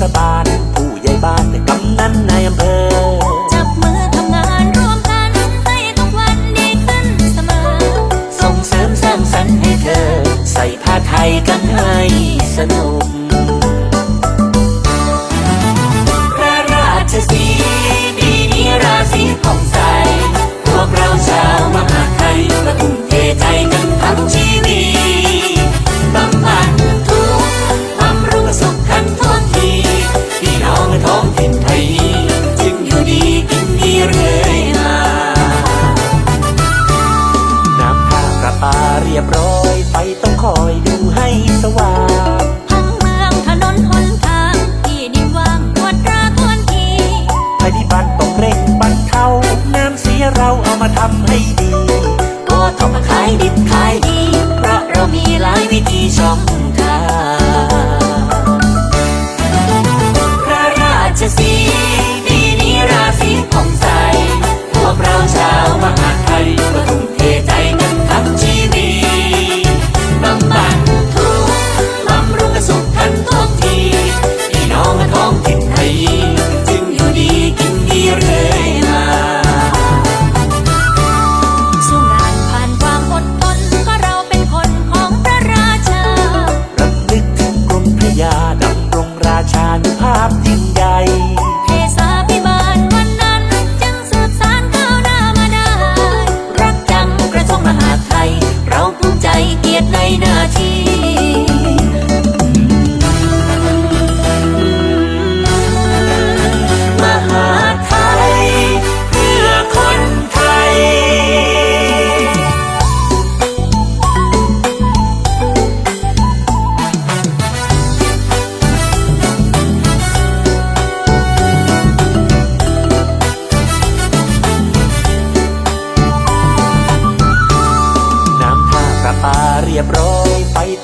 ศบาล ผู้ใหญ่บ้านในกำนันในอำเภอ จับมือทำงานร่วมกัน ให้ทุกวันดีขึ้นเสมอ ส่งเสริมสร้างสรรค์ให้เธอ ใส่ผ้าไทยกันให้สนุก ยไฟต้องคอยดูให้สว่าง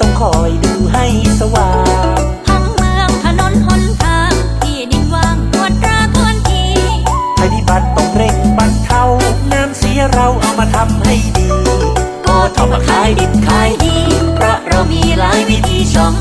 ต้องคอยดูให้สว่างทั้งเมืองถนนหนทางที่ดินว่างตวจตราทวนทีภัยพิบัติต้องเร่งบรรเทาน้ำเสียเราเอามาทำให้ดีก็ทอมาขายดิบขายดีเพราะเรามีหลายวิธีช่อง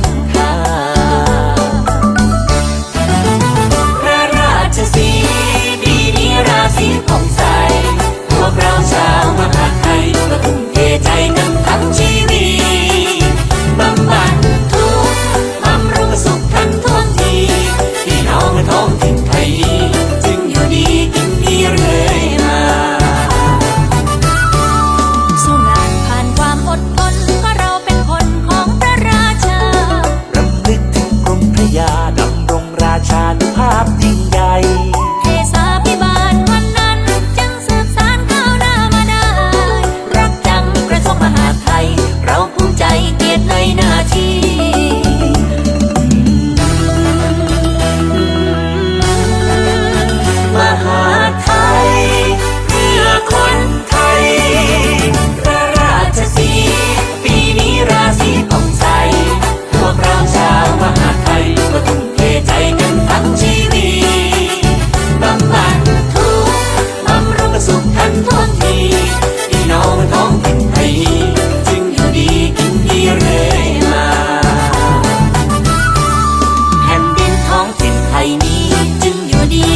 Nadie